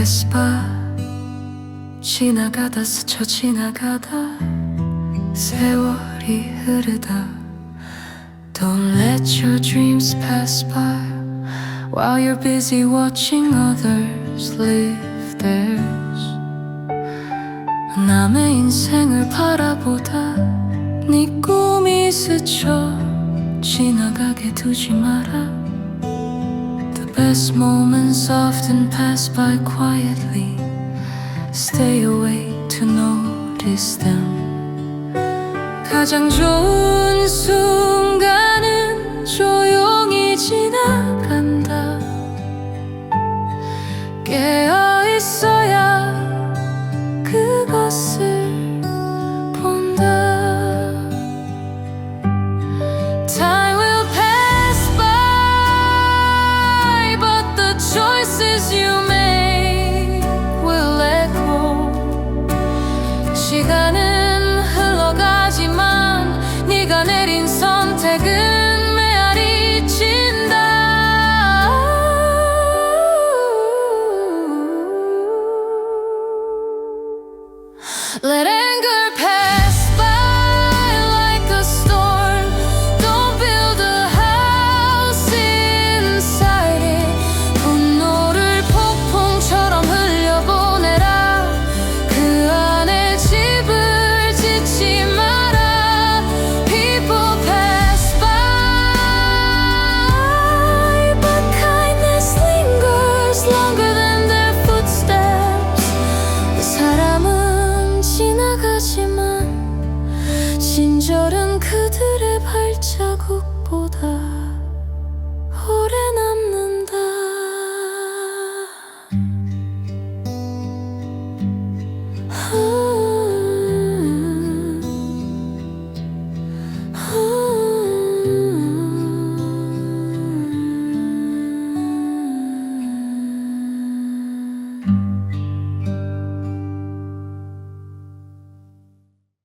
by 지나가다 스쳐 지나가다 세월이 흐르다 Don't let your dreams pass by While you're busy watching others live theirs 남의 인생을 바라보다 네 꿈이 스쳐 지나가게 두지 마라 best moments often pass by quietly. Stay away to notice them. 가장 좋은 순 Let you make will echo 시간은 흘러가지만 네가 내린 선택은 메아리 친다 Let anger